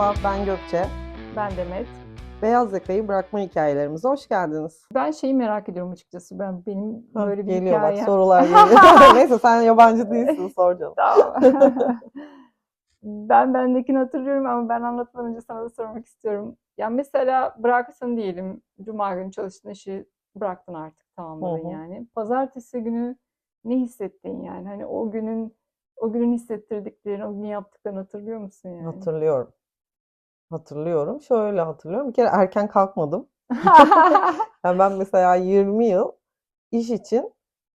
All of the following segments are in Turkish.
Merhaba, ben Gökçe. Ben Demet. Beyaz yakayı bırakma hikayelerimize hoş geldiniz. Ben şeyi merak ediyorum açıkçası. Ben benim böyle bir geliyor hikayem. bak sorular geliyor. Neyse sen yabancı değilsin sor canım. Tamam. ben bendekini hatırlıyorum ama ben anlatmadan önce sana da sormak istiyorum. Ya mesela bıraksın diyelim. Cuma günü çalıştığın işi bıraktın artık tamamladın Hı hı. yani. Pazartesi günü ne hissettin yani? Hani o günün o günün hissettirdiklerini, o gün yaptıklarını hatırlıyor musun yani? Hatırlıyorum. Hatırlıyorum. Şöyle hatırlıyorum. Bir kere erken kalkmadım. Yani ben mesela 20 yıl iş için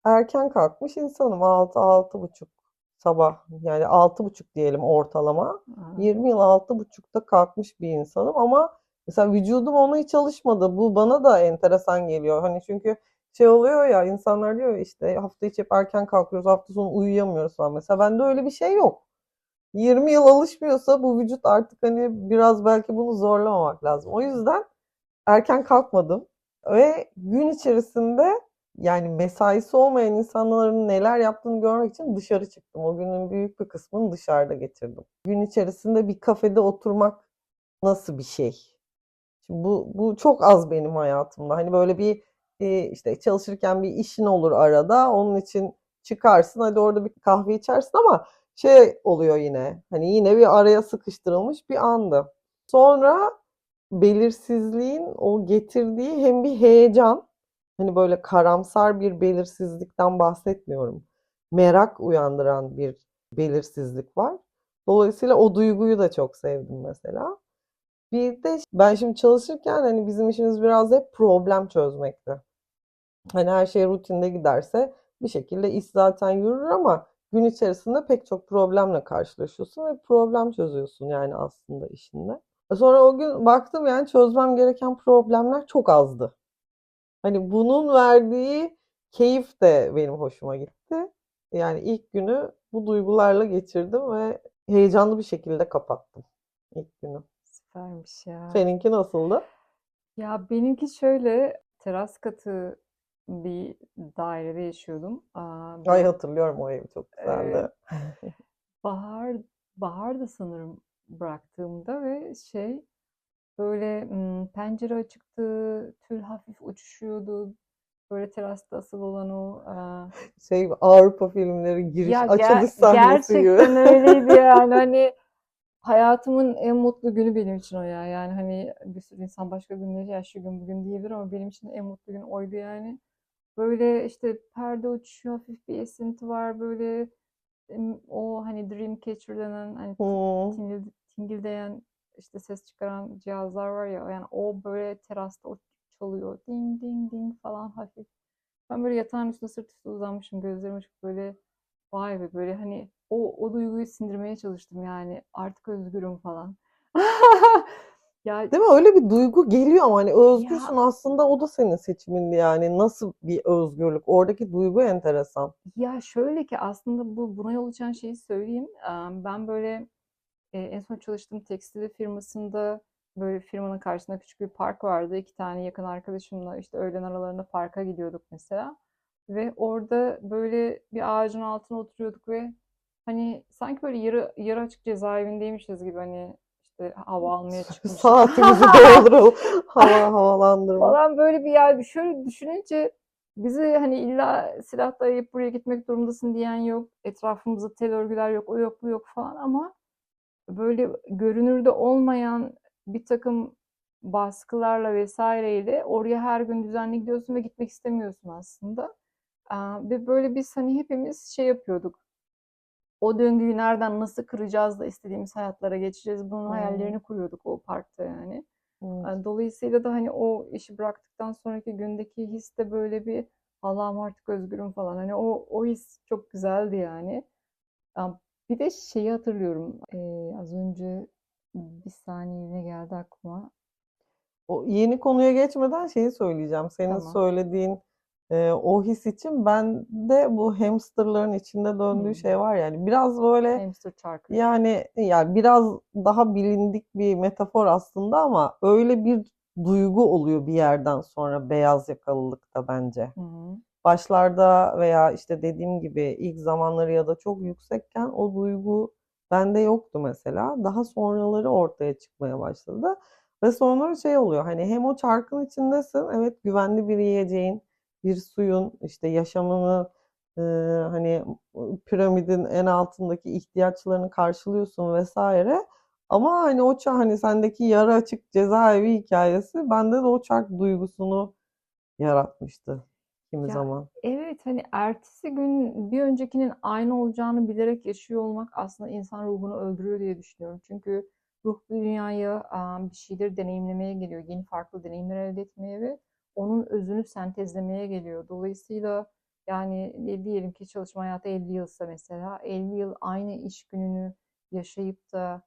erken kalkmış insanım. 6 buçuk sabah yani 6.30 diyelim ortalama. Aha. 20 yıl 6.30'da kalkmış bir insanım ama mesela vücudum ona hiç alışmadı. Bu bana da enteresan geliyor. Hani çünkü şey oluyor ya insanlar diyor işte hafta içi hep erken kalkıyoruz, hafta sonu uyuyamıyoruz falan. Mesela bende öyle bir şey yok. 20 yıl alışmıyorsa bu vücut artık hani biraz belki bunu zorlamamak lazım. O yüzden erken kalkmadım ve gün içerisinde yani mesaisi olmayan insanların neler yaptığını görmek için dışarı çıktım. O günün büyük bir kısmını dışarıda geçirdim. Gün içerisinde bir kafede oturmak nasıl bir şey? Şimdi bu, bu çok az benim hayatımda. Hani böyle bir e, işte çalışırken bir işin olur arada. Onun için çıkarsın hadi orada bir kahve içersin ama şey oluyor yine. Hani yine bir araya sıkıştırılmış bir andı. Sonra belirsizliğin o getirdiği hem bir heyecan hani böyle karamsar bir belirsizlikten bahsetmiyorum. Merak uyandıran bir belirsizlik var. Dolayısıyla o duyguyu da çok sevdim mesela. Bir de ben şimdi çalışırken hani bizim işimiz biraz hep problem çözmekti. Hani her şey rutinde giderse bir şekilde iş zaten yürür ama gün içerisinde pek çok problemle karşılaşıyorsun ve problem çözüyorsun yani aslında işinde. Sonra o gün baktım yani çözmem gereken problemler çok azdı. Hani bunun verdiği keyif de benim hoşuma gitti. Yani ilk günü bu duygularla geçirdim ve heyecanlı bir şekilde kapattım ilk günü. Süpermiş ya. Seninki nasıldı? Ya benimki şöyle teras katı bir dairede yaşıyordum. Aa, Ay hatırlıyorum o evi çok güzeldi. evet, bahar baharda sanırım bıraktığımda ve şey böyle pencere açıktı, tül hafif uçuşuyordu. Böyle terasta asılı olan o aa, Şey Avrupa filmleri giriş ya açılış sahnesi gibi. gerçekten öyleydi yani hani hayatımın en mutlu günü benim için o ya. Yani hani bir sürü insan başka günleri ya şu gün bugün diyebilir ama benim için en mutlu gün oydu yani. Böyle işte perde uçuşuyor, hafif bir esinti var böyle o hani Dreamcatcher denen hani Hmm. tingil, tingildeyen işte ses çıkaran cihazlar var ya yani o böyle terasta o çalıyor ding ding ding falan hafif. Ben böyle yatağın üstünde sırt üstü uzanmışım gözlerim açık böyle vay be böyle hani o, o duyguyu sindirmeye çalıştım yani artık özgürüm falan. Ya Değil mi? Öyle bir duygu geliyor ama hani ya özgürsün aslında o da senin seçimindi yani. Nasıl bir özgürlük? Oradaki duygu enteresan. ya şöyle ki aslında bu buna yol açan şeyi söyleyeyim. Ben böyle e, en son çalıştığım tekstil firmasında böyle firmanın karşısında küçük bir park vardı. İki tane yakın arkadaşımla işte öğlen aralarında parka gidiyorduk mesela. Ve orada böyle bir ağacın altına oturuyorduk ve hani sanki böyle yarı, yarı açık cezaevindeymişiz gibi hani işte hava almaya çıkmışız. Saatimizi dolduralım. Hava havalandırma. falan böyle bir yer. Şöyle düşününce bizi hani illa silah dayayıp buraya gitmek durumundasın diyen yok. Etrafımızda tel örgüler yok, o yok, bu yok falan ama böyle görünürde olmayan bir takım baskılarla vesaireyle oraya her gün düzenli gidiyorsun ve gitmek istemiyorsun aslında. Ve böyle biz hani hepimiz şey yapıyorduk. O döngüyü nereden nasıl kıracağız da istediğimiz hayatlara geçeceğiz. Bunun Hmm. hayallerini kuruyorduk o parkta yani. Yani Dolayısıyla da hani o işi bıraktıktan sonraki gündeki his de böyle bir Allah'ım artık özgürüm falan. Hani o o his çok güzeldi yani. Ya Bir de şeyi hatırlıyorum. Ee, az önce bir saniyeliğine geldi aklıma. O yeni konuya geçmeden şeyi söyleyeceğim. Senin Tamam. söylediğin e, o his için ben de bu hamsterların içinde döndüğü Hmm. şey var yani. Biraz böyle Hamster çarkı. yani yani biraz daha bilindik bir metafor aslında ama öyle bir duygu oluyor bir yerden sonra beyaz yakalılıkta bence. Hı. Başlarda veya işte dediğim gibi ilk zamanları ya da çok yüksekken o duygu Bende yoktu mesela. Daha sonraları ortaya çıkmaya başladı. Ve sonra şey oluyor hani hem o çarkın içindesin evet güvenli bir yiyeceğin, bir suyun işte yaşamını e, hani piramidin en altındaki ihtiyaçlarını karşılıyorsun vesaire. Ama hani o çark hani sendeki yarı açık cezaevi hikayesi bende de o çark duygusunu yaratmıştı kimi Ya zaman. evet hani ertesi gün bir öncekinin aynı olacağını bilerek yaşıyor olmak aslında insan ruhunu öldürüyor diye düşünüyorum. Çünkü ruh bu dünyaya bir şeyleri deneyimlemeye geliyor. Yeni farklı deneyimler elde etmeye ve onun özünü sentezlemeye geliyor. Dolayısıyla yani diyelim ki çalışma hayatı 50 yılsa mesela 50 yıl aynı iş gününü yaşayıp da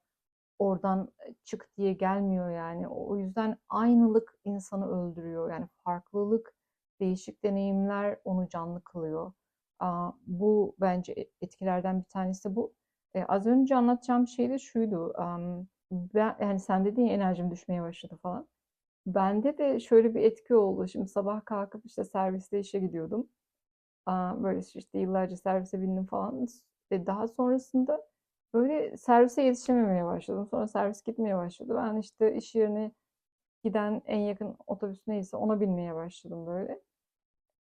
oradan çık diye gelmiyor yani. O yüzden aynılık insanı öldürüyor. Yani farklılık, değişik deneyimler onu canlı kılıyor. Bu bence e, etkilerden bir tanesi bu. E, az önce anlatacağım şey de şuydu. Ben yani sen dedin ya enerjim düşmeye başladı falan. Bende de şöyle bir etki oldu. Şimdi sabah kalkıp işte serviste işe gidiyordum. Böyle işte yıllarca servise bindim falan. E, daha sonrasında böyle servise yetişememeye başladım. Sonra servis gitmeye başladı. Ben işte iş yerine giden en yakın otobüs neyse ona binmeye başladım böyle.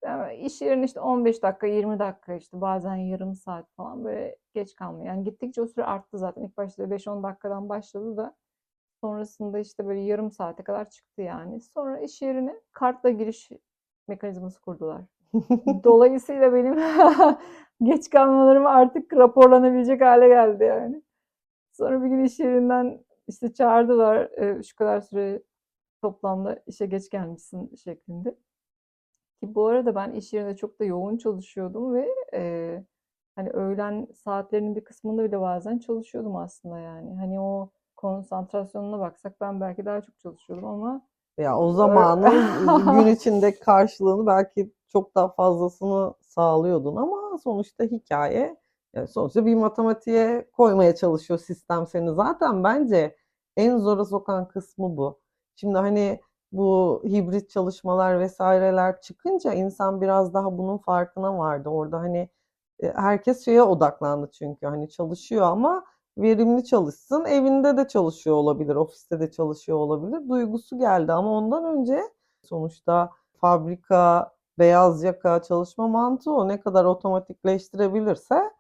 Yani iş yerine işte 15 dakika, 20 dakika işte bazen yarım saat falan böyle geç kalmıyor. Yani gittikçe o süre arttı zaten. İlk başta 5-10 dakikadan başladı da sonrasında işte böyle yarım saate kadar çıktı yani. Sonra iş yerine kartla giriş mekanizması kurdular. Dolayısıyla benim geç kalmalarım artık raporlanabilecek hale geldi yani. Sonra bir gün iş yerinden işte çağırdılar e, şu kadar süre toplamda işe geç gelmişsin şeklinde. Ki bu arada ben iş yerinde çok da yoğun çalışıyordum ve e, hani öğlen saatlerinin bir kısmında bile bazen çalışıyordum aslında yani. Hani o konsantrasyonuna baksak ben belki daha çok çalışıyordum ama Ya o zamanın gün içinde karşılığını belki çok daha fazlasını sağlıyordun ama sonuçta hikaye yani sonuçta bir matematiğe koymaya çalışıyor sistem seni. Zaten bence en zora sokan kısmı bu. Şimdi hani bu hibrit çalışmalar vesaireler çıkınca insan biraz daha bunun farkına vardı. Orada hani e, herkes şeye odaklandı çünkü hani çalışıyor ama verimli çalışsın. Evinde de çalışıyor olabilir, ofiste de çalışıyor olabilir. Duygusu geldi ama ondan önce sonuçta fabrika, beyaz yaka çalışma mantığı o ne kadar otomatikleştirebilirse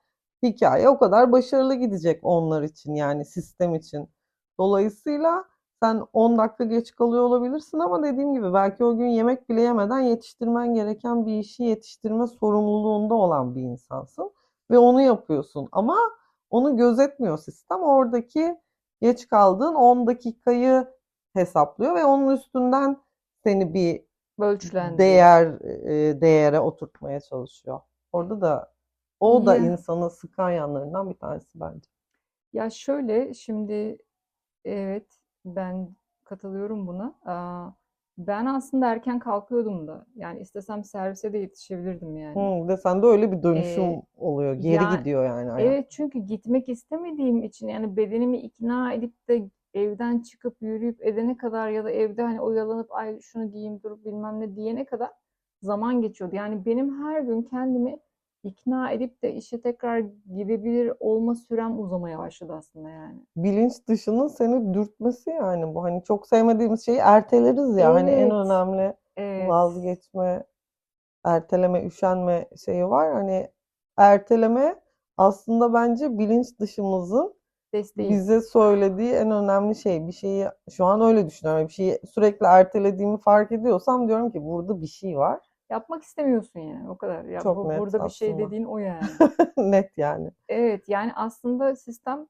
hikaye o kadar başarılı gidecek onlar için yani sistem için. Dolayısıyla sen 10 dakika geç kalıyor olabilirsin ama dediğim gibi belki o gün yemek bile yemeden yetiştirmen gereken bir işi yetiştirme sorumluluğunda olan bir insansın ve onu yapıyorsun ama onu gözetmiyor sistem. Oradaki geç kaldığın 10 dakikayı hesaplıyor ve onun üstünden seni bir Ölçülendiriyor. değer e, değere oturtmaya çalışıyor. Orada da o da Ya. insanı sıkan yanlarından bir tanesi bence. Ya şöyle şimdi evet ben katılıyorum buna. Aa, ben aslında erken kalkıyordum da. Yani istesem servise de yetişebilirdim yani. Hı, de sende öyle bir dönüşüm Ee, oluyor. Geri ya gidiyor yani hayat. evet çünkü gitmek istemediğim için yani bedenimi ikna edip de evden çıkıp yürüyüp edene kadar ya da evde hani oyalanıp ay şunu giyeyim durup bilmem ne diyene kadar zaman geçiyordu. Yani benim her gün kendimi ikna edip de işe tekrar gidebilir olma sürem uzamaya başladı aslında yani. Bilinç dışının seni dürtmesi yani bu. Hani çok sevmediğimiz şeyi erteleriz ya. Hani en Evet, önemli evet. vazgeçme, erteleme, üşenme şeyi var. Hani erteleme aslında bence bilinç dışımızın Desteği. bize söylediği en önemli şey. Bir şeyi şu an öyle düşünüyorum. Bir şeyi sürekli ertelediğimi fark ediyorsam diyorum ki burada bir şey var. Yapmak istemiyorsun yani o kadar. Ya Çok bu net burada bir şey aslında. dediğin o yani. Net yani. Evet yani aslında sistem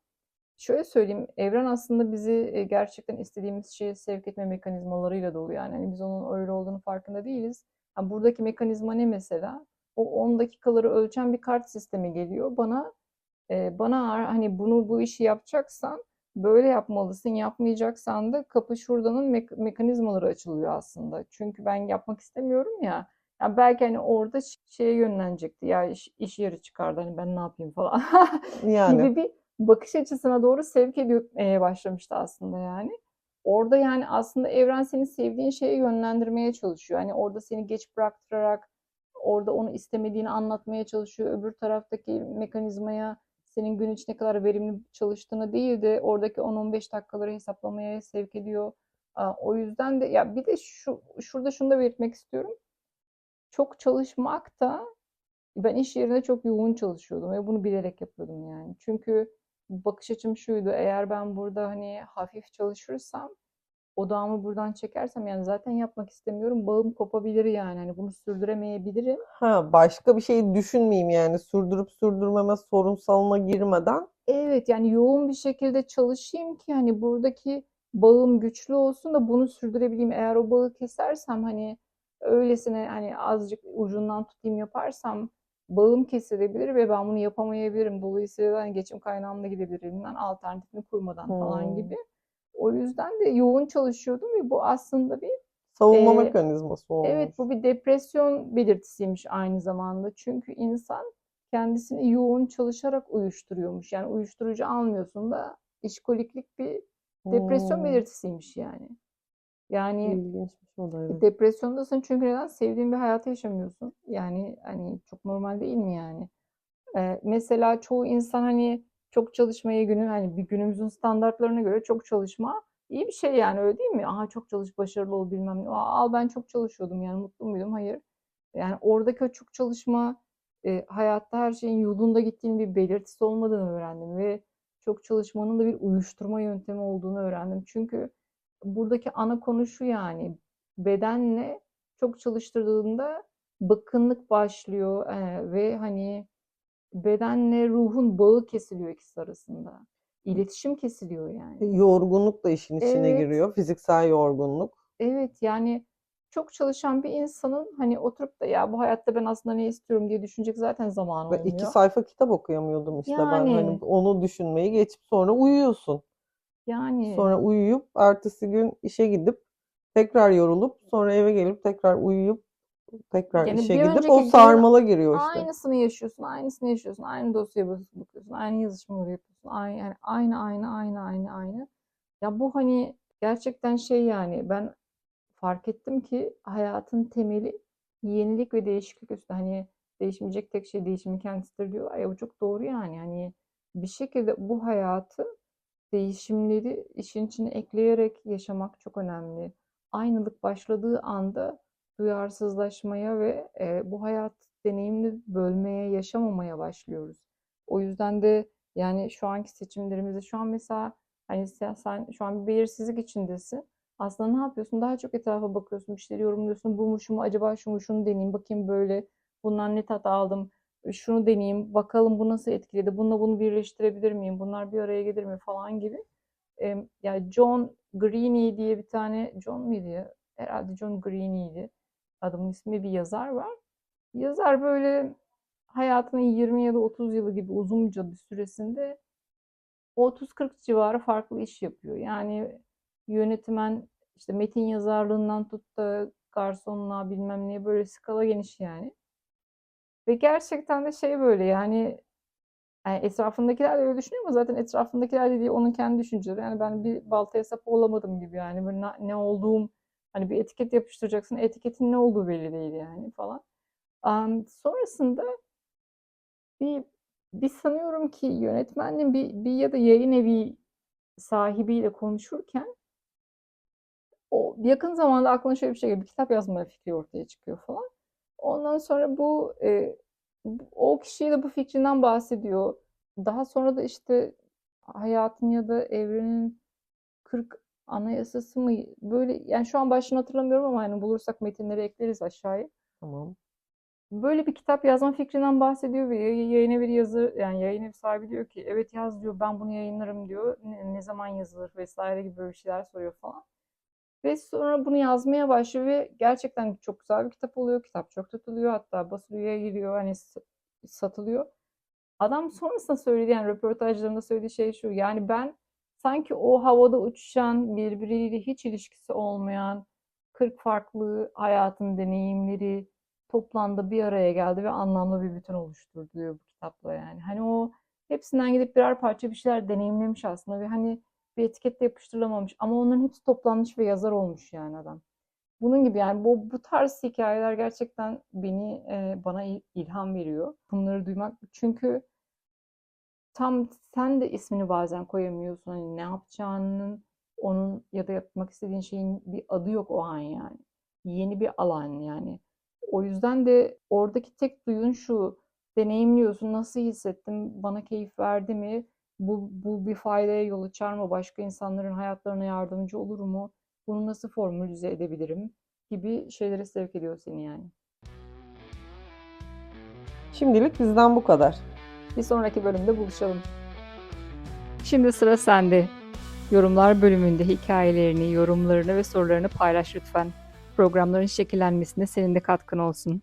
şöyle söyleyeyim evren aslında bizi e, gerçekten istediğimiz şeye sevk etme mekanizmalarıyla dolu yani. Hani biz onun öyle olduğunu farkında değiliz. Ha, buradaki mekanizma ne mesela? O 10 dakikaları ölçen bir kart sistemi geliyor. Bana e, bana hani bunu bu işi yapacaksan böyle yapmalısın. Yapmayacaksan da kapı şuradanın mek- mekanizmaları açılıyor aslında. Çünkü ben yapmak istemiyorum ya. Ya belki hani orada şeye yönlenecekti. Ya iş, iş yeri çıkardı hani ben ne yapayım falan Yani gibi bir bakış açısına doğru sevk etmeye başlamıştı aslında yani. Orada yani aslında evren seni sevdiğin şeye yönlendirmeye çalışıyor. Hani orada seni geç bıraktırarak orada onu istemediğini anlatmaya çalışıyor. Öbür taraftaki mekanizmaya senin gün için ne kadar verimli çalıştığını değil de oradaki 10-15 dakikaları hesaplamaya sevk ediyor. O yüzden de ya bir de şu şurada şunu da belirtmek istiyorum. Çok çalışmak da ben iş yerinde çok yoğun çalışıyordum ve bunu bilerek yapıyordum yani. Çünkü bakış açım şuydu. Eğer ben burada hani hafif çalışırsam odağımı buradan çekersem yani zaten yapmak istemiyorum. Bağım kopabilir yani. Hani bunu sürdüremeyebilirim. Ha, başka bir şey düşünmeyeyim yani sürdürüp sürdürmeme sorunsalına girmeden. Evet yani yoğun bir şekilde çalışayım ki hani buradaki bağım güçlü olsun da bunu sürdürebileyim. Eğer o bağı kesersem hani öylesine hani azıcık ucundan tutayım yaparsam bağım kesilebilir ve ben bunu yapamayabilirim. Dolayısıyla hani geçim kaynağım da gidebilir elimden alternatifini kurmadan falan Hmm. gibi. O yüzden de yoğun çalışıyordum ve bu aslında bir Savunma Ee, mekanizması olmuş. Evet, bu bir depresyon belirtisiymiş aynı zamanda. Çünkü insan kendisini yoğun çalışarak uyuşturuyormuş. Yani uyuşturucu almıyorsun da işkoliklik bir depresyon Hmm, belirtisiymiş yani. Yani ilginçmiş depresyondasın çünkü neden? Sevdiğin bir hayatı yaşamıyorsun. Yani hani çok normal değil mi yani? Ee, mesela çoğu insan hani çok çalışmayı günü hani bir günümüzün standartlarına göre çok çalışma iyi bir şey yani öyle değil mi? Aha çok çalış başarılı ol bilmem ne. Aa, ben çok çalışıyordum yani mutlu muydum? Hayır. Yani oradaki o çok çalışma e, hayatta her şeyin yolunda gittiğinin bir belirtisi olmadığını öğrendim ve çok çalışmanın da bir uyuşturma yöntemi olduğunu öğrendim. Çünkü buradaki ana konu şu yani bedenle çok çalıştırdığında bıkkınlık başlıyor e, ve hani bedenle ruhun bağı kesiliyor ikisi arasında. İletişim kesiliyor yani. Yorgunluk da işin içine Evet. giriyor. Fiziksel yorgunluk. Evet yani çok çalışan bir insanın hani oturup da ya bu hayatta ben aslında ne istiyorum diye düşünecek zaten zamanı Ve iki olmuyor. sayfa kitap okuyamıyordum işte ben. Hani Yani onu düşünmeyi geçip sonra uyuyorsun. Yani Sonra uyuyup ertesi gün işe gidip tekrar yorulup sonra eve gelip tekrar uyuyup tekrar yani işe gidip o sarmala giriyor işte. aynısını yaşıyorsun, aynısını yaşıyorsun, aynı dosyaya bakıyorsun, aynı yazışmaları yapıyorsun, aynı yani aynı aynı aynı aynı aynı. Ya bu hani gerçekten şey yani ben fark ettim ki hayatın temeli yenilik ve değişiklik üstüne. Hani değişmeyecek tek şey değişimin kendisidir diyorlar ya bu çok doğru yani. Hani bir şekilde bu hayatı değişimleri işin içine ekleyerek yaşamak çok önemli. Aynılık başladığı anda duyarsızlaşmaya ve e, bu hayat deneyimini bölmeye, yaşamamaya başlıyoruz. O yüzden de yani şu anki seçimlerimizde şu an mesela hani sen, şu an bir belirsizlik içindesin. Aslında ne yapıyorsun? Daha çok etrafa bakıyorsun, bir şeyleri yorumluyorsun. Bu mu şu mu acaba şu mu şunu deneyeyim bakayım böyle. Bundan ne tat aldım? Şunu deneyeyim. Bakalım bu nasıl etkiledi? Bununla bunu birleştirebilir miyim? Bunlar bir araya gelir mi falan gibi. Em, yani John Greene diye bir tane John muydu ya? Herhalde John Greene'ydi. Adamın ismi bir yazar var. Yazar böyle hayatının 20 ya da 30 yılı gibi uzunca bir süresinde 30-40 civarı farklı iş yapıyor. Yani yönetmen işte metin yazarlığından tut da garsonluğa bilmem neye böyle skala geniş yani. Ve gerçekten de şey böyle yani, yani etrafındakiler de öyle düşünüyor ama zaten etrafındakiler dediği onun kendi düşünceleri. Yani ben bir baltaya sap olamadım gibi yani böyle ne, ne olduğum hani bir etiket yapıştıracaksın etiketin ne olduğu belli değil yani falan. Am, sonrasında bir bir sanıyorum ki yönetmenle bir, bir ya da yayın evi sahibiyle konuşurken o yakın zamanda aklına şöyle bir şey geliyor. Bir kitap yazma fikri ortaya çıkıyor falan. Ondan sonra bu e, o kişiyle bu fikrinden bahsediyor. Daha sonra da işte hayatın ya da evrenin 40 anayasası mı böyle yani şu an başını hatırlamıyorum ama hani bulursak metinleri ekleriz aşağıya. Tamam. Böyle bir kitap yazma fikrinden bahsediyor ve yay- yayın evi yazı yani yayın evi sahibi diyor ki evet yaz diyor ben bunu yayınlarım diyor. Ne, ne zaman yazılır vesaire gibi böyle şeyler soruyor falan. Ve sonra bunu yazmaya başlıyor ve gerçekten çok güzel bir kitap oluyor. Kitap çok tutuluyor hatta basılıya giriyor hani satılıyor. Adam sonrasında söyledi yani röportajlarında söylediği şey şu. Yani ben sanki o havada uçuşan birbiriyle hiç ilişkisi olmayan 40 farklı hayatın deneyimleri toplandı bir araya geldi ve anlamlı bir bütün oluşturdu diyor bu kitapla yani. Hani o hepsinden gidip birer parça bir şeyler deneyimlemiş aslında ve hani bir etikette yapıştırılamamış ama onların hepsi toplanmış ve yazar olmuş yani adam. Bunun gibi yani bu, bu tarz hikayeler gerçekten beni e, bana il- ilham veriyor. Bunları duymak çünkü tam sen de ismini bazen koyamıyorsun. Hani ne yapacağının, onun ya da yapmak istediğin şeyin bir adı yok o an yani. Yeni bir alan yani. O yüzden de oradaki tek duyun şu, deneyimliyorsun, nasıl hissettim, bana keyif verdi mi, bu, bu bir faydaya yol açar mı, başka insanların hayatlarına yardımcı olur mu, bunu nasıl formülize edebilirim gibi şeylere sevk ediyor seni yani. Şimdilik bizden bu kadar. Bir sonraki bölümde buluşalım. Şimdi sıra sende. Yorumlar bölümünde hikayelerini, yorumlarını ve sorularını paylaş lütfen. Programların şekillenmesine senin de katkın olsun.